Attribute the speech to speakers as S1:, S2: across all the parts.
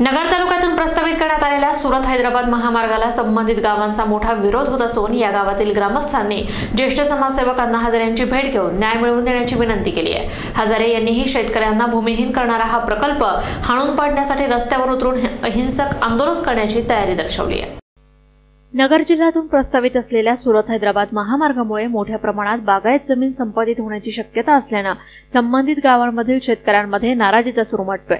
S1: नगर तालुक्यातून प्रस्तावित करण्यात आलेल्या सुरत हैदराबाद महामार्गाला संबंधित गावांचा मोठा विरोध होत असून या गावातील ग्रामस्थांनी ज्येष्ठ समाजसेवक अण्णा हजारे यांची भेट घेऊन न्याय मिळवून देण्याची विनंती केली आहे. हजारे यांनीही शेतकऱ्यांना भूमिहीन करणारा हा प्रकल्प हाणून पाडण्यासाठी रस्त्यावर उतरून हिंसक आंदोलन करण्याची तयारी दर्शवली आहे. नगर जिल्ह्यातून प्रस्तावित असलेल्या सुरत हैदराबाद महामार्गामुळे मोठ्या प्रमाणात बागायत जमीन संपादित होण्याची शक्यता असल्यानं संबंधित गावांमधील शेतकऱ्यांमध्ये नाराजीचा सूर उमटतोय.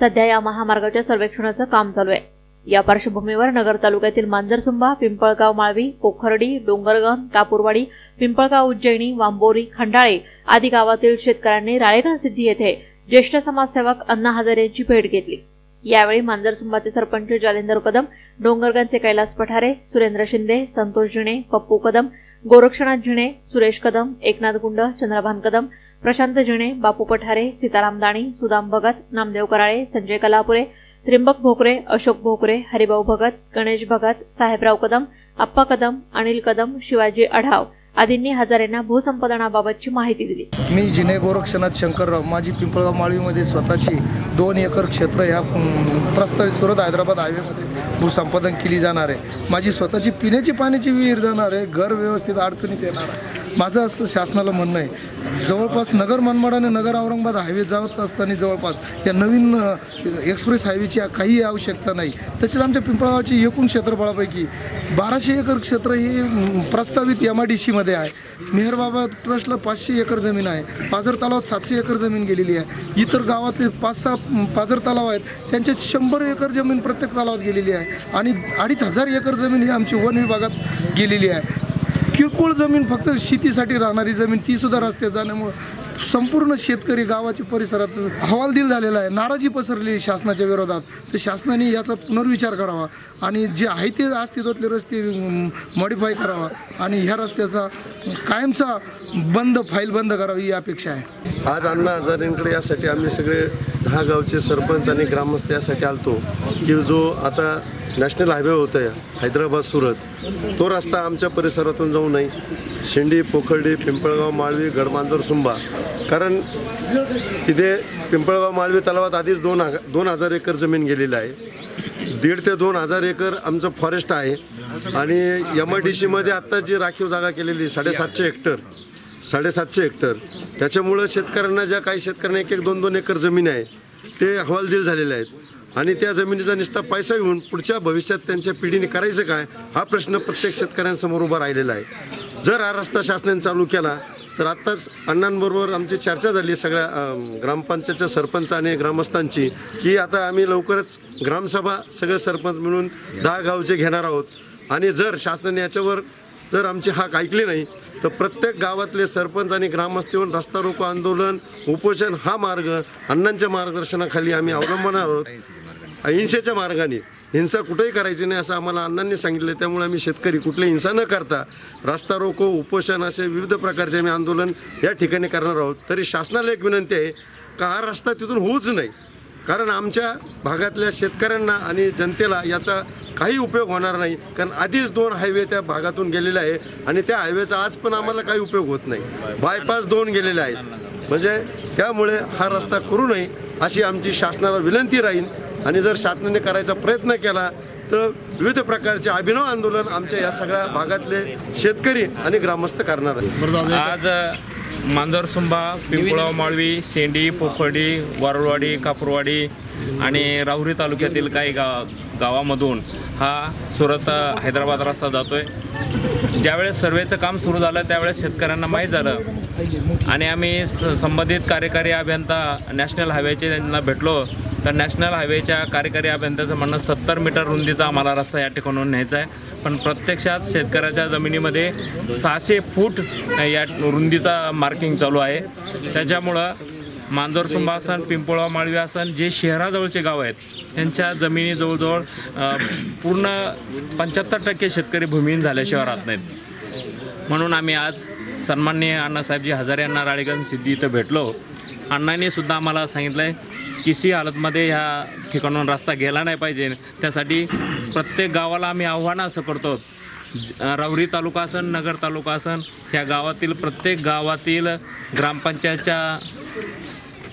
S1: सध्या या महामार्गाच्या सर्वेक्षणाचं काम चालू आहे. या पार्श्वभूमीवर नगर तालुक्यातील मांजरसुंबा पिंपळगाव माळवी पोखर्डी डोंगरगण कापूरवाडी पिंपळगाव उज्जैनी वांबोरी खंडाळे आदी गावातील शेतकऱ्यांनी राळेगण सिद्धी येथे ज्येष्ठ समाजसेवक अण्णा हजारे यांची भेट घेतली. यावेळी मांजरसुंबाचे सरपंच जालेंदर कदम डोंगरगणचे कैलास पठारे सुरेंद्र शिंदे संतोष जिणे पप्पू कदम गोरक्षनाथ जिणे सुरेश कदम एकनाथ गुंड चंद्रभान कदम प्रशांत जिणे बापू पठारे सीताराम दाणी सुदाम भगत नामदेव कराळे संजय कलापुरे त्रिंबक भोकरे अशोक भोकरे हरिभाऊ भगत गणेश भगत साहेबराव कदम अप्पा कदम अनिल कदम शिवाजी आढाव आदींनी हजारेंना भूसंपादनाबाबतची माहिती दिली.
S2: मी जिने गोरक्षनाथ शंकरराव माझी पिंपळगाव माळवीमध्ये स्वतःची दोन एकर क्षेत्र ह्या प्रस्तावित सुरत हैदराबाद हायवेमध्ये भूसंपादन केली जाणार आहे. माझी स्वतःची पिण्याची पाण्याची विहीर जाणार आहे घर व्यवस्थित अडचणीत येणार आहे. माझं असं शासनाला म्हणणं आहे जवळपास नगर मनमाड आणि नगर औरंगाबाद हायवे जात असताना जवळपास या नवीन एक्सप्रेस हायवेची काही आवश्यकता नाही. तसेच आमच्या पिंपळगावची एकूण क्षेत्रफळापैकी बाराशे एकर क्षेत्र हे प्रस्तावित एम आय डी सीमध्ये आहे. मेहरबाबा ट्रस्टला पाचशे एकर जमीन आहे. पाझर तलावात सातशे एकर जमीन गेलेली आहे. इतर गावातले पाच सहा पाझर तलाव आहेत. त्यांच्यात शंभर एकर जमीन प्रत्येक तलावात गेलेली आहे. आणि अडीच हजार एकर जमीन ही आमची वन विभागात गेलेली आहे. किरकोळ जमीन फक्त शेतीसाठी राहणारी जमीन ती सुद्धा रस्त्यात जाण्यामुळं संपूर्ण शेतकरी गावाच्या परिसरात हवालदिल झालेला आहे. नाराजी पसरली शासनाच्या विरोधात. तर शासनाने याचा पुनर्विचार करावा आणि जे आहे ते अस्तित्वातले रस्ते मॉडिफाय करावा आणि ह्या रस्त्याचा कायमचा बंद फाईल बंद करावी ही अपेक्षा आहे.
S3: आज अण्णा हजारेंकडे यासाठी आम्ही सगळे दहा गावचे सरपंच आणि ग्रामस्थ यासाठी आलतो की जो आता नॅशनल हायवे होत आहे हैदराबाद सुरत तो रस्ता आमच्या परिसरातून जाऊ नये. शेंडी पोखर्डी पिंपळगाव माळवी गडमांजर सुंबा. कारण तिथे पिंपळगाव माळवी तलावात आधीच दोन हा दोन हजार एकर जमीन गेलेली आहे. दीड ते दोन हजार एकर आमचं फॉरेस्ट आहे आणि एम आय डी सीमध्ये आत्ता जी राखीव जागा केलेली साडेसातशे हेक्टर साडेसातशे हेक्टर. त्याच्यामुळं शेतकऱ्यांना ज्या काही शेतकऱ्यांना एक एक दोन दोन एकर जमीन आहे ते हवालदिल झालेले आहेत. आणि त्या जमिनीचा निस्ता पैसा घेऊन पुढच्या भविष्यात त्यांच्या पिढीने करायचं काय हा प्रश्न प्रत्येक शेतकऱ्यांसमोर उभा राहिलेला आहे. जर हा रस्ता शासनाने चालू केला तर आत्ताच अण्णांबरोबर आमची चर्चा झाली सगळ्या ग्रामपंचायतच्या सरपंच आणि ग्रामस्थांची की आता आम्ही लवकरच ग्रामसभा सगळे सरपंच मिळून दहा गावचे घेणार आहोत. आणि जर शासनाने याच्यावर जर आमची हाक ऐकली नाही तर प्रत्येक गावातले सरपंच आणि ग्रामस्थ येऊन रस्ता रोको आंदोलन उपोषण हा मार्ग अण्णांच्या मार्गदर्शनाखाली आम्ही अवलंबणार आहोत. अहिंसेच्या मार्गाने. हिंसा कुठेही करायची नाही असं आम्हाला अण्णांनी सांगितलं. त्यामुळे आम्ही शेतकरी कुठली हिंसा न करता रस्ता रोको उपोषण असे विविध प्रकारचे आम्ही आंदोलन या ठिकाणी करणार आहोत. तरी शासनाला एक विनंती आहे का हा रस्ता तिथून होऊच नाही. कारण आमच्या भागातल्या शेतकऱ्यांना आणि जनतेला याचा काही उपयोग होणार नाही. कारण आधीच दोन हायवे त्या भागातून गेलेले आहे आणि त्या हायवेचा आज पण आम्हाला काही उपयोग होत नाही. बायपास दोन गेलेले आहेत. म्हणजे त्यामुळे हा रस्ता करू नये अशी आमची शासनाला विनंती राहील. आणि जर शासनाने करायचा प्रयत्न केला तर विविध प्रकारचे अभिनव आंदोलन आमच्या या सगळ्या भागातले शेतकरी आणि ग्रामस्थ करणार आहेत.
S4: आज मांजरसुंबा पिंपळाव माळवी शेंडी पोखर्डी वारुळवाडी कापूरवाडी आणि राहुरी तालुक्यातील काही गाव गावामधून हा सुरत हैदराबाद रस्ता जातो आहे ज्यावेळेस सर्वेचं काम सुरू झालं त्यावेळेस शेतकऱ्यांना माहीत झालं. आणि आम्ही स- संबंधित कार्यकारी अभियंता नॅशनल हायवेचे त्यांना भेटलो. तर नॅशनल हायवेच्या कार्यकारी अभियंत्याचं म्हणणं सत्तर मीटर रुंदीचा आम्हाला रस्ता या ठिकाणून न्यायचा आहे. पण प्रत्यक्षात शेतकऱ्याच्या जमिनीमध्ये सहाशे फूट या रुंदीचा मार्किंग चालू आहे. त्याच्यामुळं मांजर सुंभासन पिंपोळा माळवी आसन जे शहराजवळचे गाव आहेत त्यांच्या जमिनी जवळजवळ पूर्ण पंच्याहत्तर टक्के शेतकरी भूमिहीन झाल्याशिवाय राहत नाहीत. म्हणून आम्ही आज सन्माननीय अण्णासाहेबजी हजारे यांना राळीगंज सिद्धी इथं भेटलो. अण्णांनी सुद्धा आम्हाला सांगितलं आहे किसी हालतमध्ये ह्या ठिकाणून रस्ता गेला नाही पाहिजे. त्यासाठी प्रत्येक गावाला आम्ही आव्हान असं करतो. ज- तालुका असन नगर तालुका असन ह्या गावातील प्रत्येक गावातील ग्रामपंचायतच्या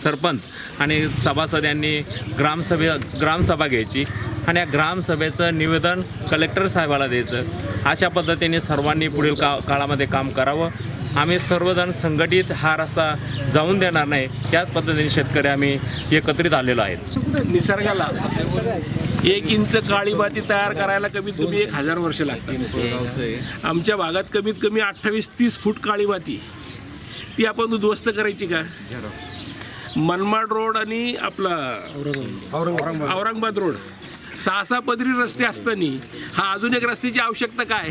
S4: सरपंच आणि सभासद यांनी ग्रामसभे ग्रामसभा घ्यायची आणि या ग्रामसभेचं निवेदन कलेक्टर साहेबाला द्यायचं. अशा पद्धतीने सर्वांनी पुढील का काळामध्ये काम करावं. आम्ही सर्वजण संघटित हा रस्ता जाऊन देणार नाही. त्याच पद्धतीने शेतकरी आम्ही एकत्रित आलेलो आहेत.
S5: निसर्गाला एक इंच काळी माती तयार करायला कमीत कमी एक हजार वर्ष लागतात. आमच्या भागात कमीत कमी अठ्ठावीस तीस फूट काळी माती. ती आपण उद्ध्वस्त करायची का? मनमाड रोड आणि आपला औरंगाबाद. रोड. सहा सहा पदरी रस्ते असताना हा अजून एक रस्त्याची आवश्यकता काय?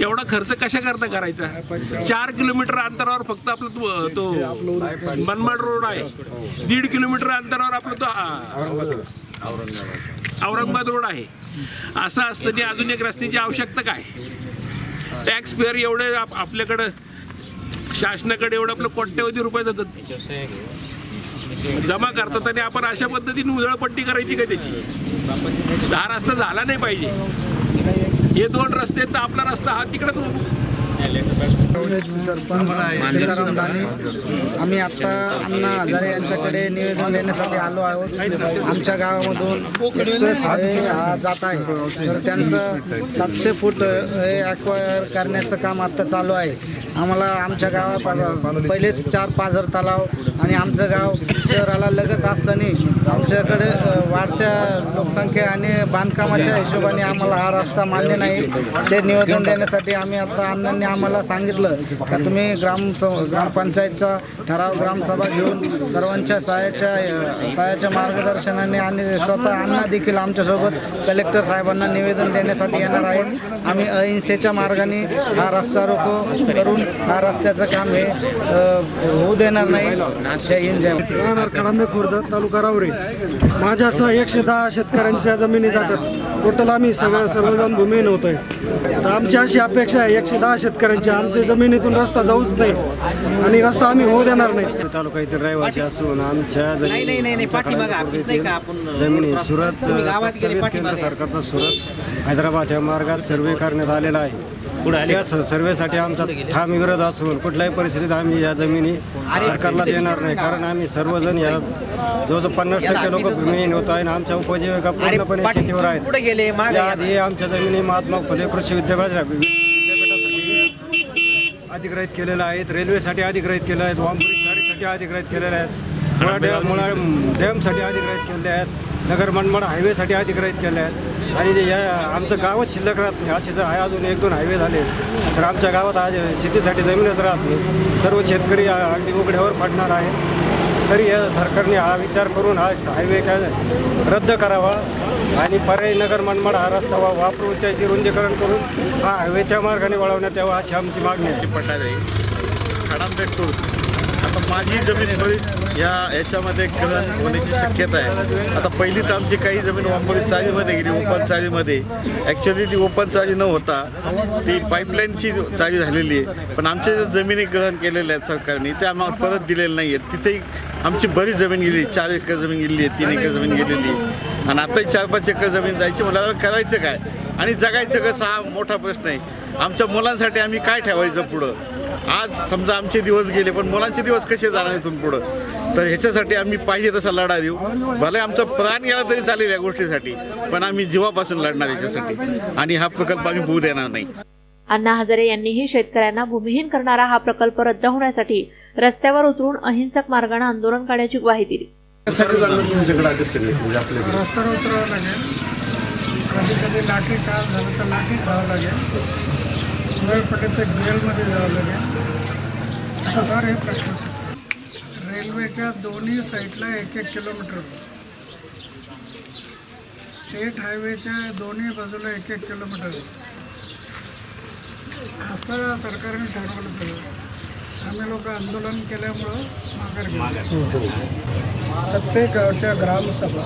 S5: एवढा खर्च कशा करता करायचा? चार किलोमीटर अंतरावर फक्त आपला तो तो मनमाड रोड आहे. दीड किलोमीटर अंतरावर आपला तो औरंगाबाद. रोड आहे. असं असताना अजून एक रस्त्याची आवश्यकता काय? टॅक्स पेअर एवढे आप- आपल्याकडं शासनाकडे एवढं आपलं कोट्यवधी रुपये जातात. जमा करतात आणि आपण अशा पद्धतीने उधळपट्टी करायची का त्याची? हा रस्ता झाला नाही पाहिजे. हे दोन रस्ते आहेत, तर आपला रस्ता हा तिकडच
S6: होतो आम्ही आत्ता अण्णा हजारे यांच्याकडे निवेदन देण्यासाठी आलो आहोत. आमच्या गावामधून एक्सप्रेस हायवे हा जात आहे. तर त्यांचं सातशे फूट हे ॲक्वायर करण्याचं काम आत्ता चालू आहे. आम्हाला आमच्या गावात पहिलेच चार पाझर तलाव आणि आमचं गाव शहराला लगत असताना आमच्याकडे वाढत्या लोकसंख्या आणि बांधकामाच्या हिशोबाने आम्हाला हा रस्ता मान्य नाही. ते निवेदन देण्यासाठी आम्ही आता अण्णांनी आम्हाला सांगितलं का तुम्ही ग्राम ग्रामपंचायतचा ठराव ग्रामसभा घेऊन सर्वांच्या सहाय्याच्या सहाय्याच्या मार्गदर्शनाने आणि स्वतः अण्णा देखील आमच्यासोबत कलेक्टर साहेबांना निवेदन देण्यासाठी येणार आहे आम्ही अहिंसेच्या मार्गाने हा रस्ता रोको करून हा रस्त्याचं काम हे होऊ देणार नाही. जय हिंद जय
S7: खुर्द तालुका रावरे. माझ्यासह एकशे दहा शेतकऱ्यांच्या जमिनी जातात. टोटल आम्ही सगळं सर्वजण भूमिहीन होतोय. तर आमची अशी अपेक्षा आहे एकशे दहा शेतकऱ्यांच्या आमच्या जमिनीतून रस्ता जाऊच नाही. आणि रस्ता आम्ही होऊ देणार नाही.
S8: तालुका येथील रहिवासी असून आमच्या
S9: नाही नाही नाही नाही पाठीमागं ऑफिस नाही का आपण
S8: जमिनी सुरत सरकारचा सुरत. हैदराबाद या मार्गात सर्वे करण्यात आलेला आहे. त्या स- सर्वेसाठी आमचा ठाम विरोध असून कुठल्याही परिस्थितीत आम्ही या जमिनी सरकारला देणार नाही. कारण आम्ही सर्वजण या जवळजवळ पन्नास टक्के लोक भूमिहीन होत आहे आणि आमच्या उपजीविका पूर्णपणे शेतीवर आहेत.
S9: पुढे गेले मागे
S8: याआधी आमच्या जमिनी महात्मा फुले कृषी विद्यापीठ विद्यापीठासाठी अधिग्रहित केलेल्या आहेत. रेल्वेसाठी अधिग्रहित केल्या आहेत. वांबुरी चारीसाठी अधिग्रहित केलेल्या आहेत. मुळा डॅम मुळा डॅमसाठी अधिग्रहित केलेल्या आहेत. नगर मनमाड हायवेसाठी अधिग्रहित केल्या आहेत. आणि ते या आमचं गावच शिल्लक राहत नाही. असे जर आहे अजून एक दोन हायवे झाले. तर आमच्या गावात आज शेतीसाठी जमीनच राहत नाही. सर्व शेतकरी अगदी उघड्यावर पडणार आहे. तरी या सरकारने हा विचार करून हा हायवे काय रद्द करावा आणि पर्यायी नगर मनमाड हा रस्ता वापरून त्याचे रुंदीकरण करून हा हायवे त्या मार्गाने वळवण्यात यावा अशी आमची मागणी आहे.
S3: पटारे. आता माझी जमीन बरीच या याच्यामध्ये ग्रहण होण्याची शक्यता आहे. आता पहिली तर आमची काही जमीन वांबोरी चाळीमध्ये गेली ओपन चाळीमध्ये ॲक्च्युली ती ओपन चाळी न होता ती पाईपलाईनची चाळी झालेली आहे. पण आमच्या ज्या जमिनी ग्रहण केलेल्या आहेत सरकारने त्या आम्हाला परत दिलेल्या नाही आहेत तिथेही आमची बरीच जमीन गेली चार एकर जमीन गेलेली आहे तीन एकर जमीन गेलेली आहे. आणि आताही चार पाच एकर जमीन जायची मला करायचं काय? आणि जगायचं कसं हा मोठा प्रश्न आहे. आमच्या मुलांसाठी आम्ही काय ठेवायचं पुढं? आज समजा आमचे दिवस गेले पण मुलांचे दिवस कसे जाणार इथून पुढं? तर ह्याच्यासाठी आम्ही पाहिजे तसा लढा देऊ. भले आमचा प्राण गेला तरी चालेल या गोष्टीसाठी पण आम्ही जीवापासून लढणार याच्यासाठी. आणि हा प्रकल्प आम्ही होऊ देणार नाही.
S1: अण्णा हजारे यांनीही शेतकऱ्यांना भूमिहीन करणारा हा प्रकल्प रद्द होण्यासाठी रस्त्यावर उतरून अहिंसक मार्गाने आंदोलन करण्याची ग्वाही दिली.
S3: म्हणजे आपल्याकडे
S7: रस्त्यावर उतरावं लागेल. कधी कधी लाठी झालं तर लाठी खावं लागेल. पडेल तर जेलमध्ये जावं लागेल तर हे प्रश्न. रेल्वेच्या दोन्ही साईडला एक एक किलोमीटर. स्टेट हायवेच्या दोन्ही बाजूला एक एक किलोमीटर. असं सरकारने ठरवलं पाहिजे आम्ही लोक आंदोलन केल्यामुळं माघार. प्रत्येक गावच्या ग्रामसभा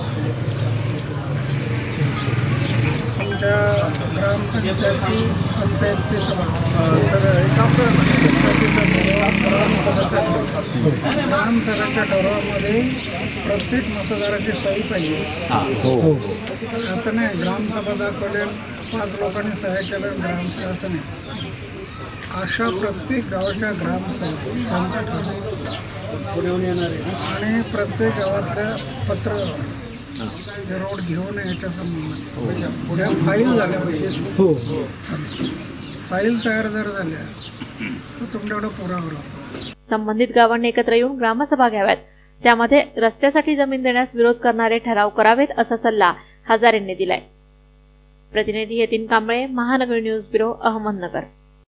S7: आमच्या ग्रामपंचायती पंचायतची सभा तर एका. ग्रामसभेच्या ठरावामध्ये प्रत्येक मतदाराची सही पाहिजे. असं नाही ग्रामसभा पाच लोकांनी सह्या केल्या ग्रामसभा असं नाही. अशा प्रत्येक गावाच्या ग्रामसभा त्यांच्या ठराव आणि प्रत्येक गावातल्या पत्र हे रोड घेऊन याच्या संबंधात पुढ्या फाईल झाल्या पाहिजे. हो. फाईल तयार जर झाल्या तर तुमच्याकडे पुरावा राहतो.
S1: संबंधित गावांनी एकत्र येऊन ग्रामसभा घ्याव्यात. त्यामध्ये रस्त्यासाठी जमीन देण्यास विरोध करणारे ठराव करावेत असा सल्ला हजारेंनी दिलाय. प्रतिनिधी यतीन कांबळे महानगर न्यूज ब्युरो अहमदनगर.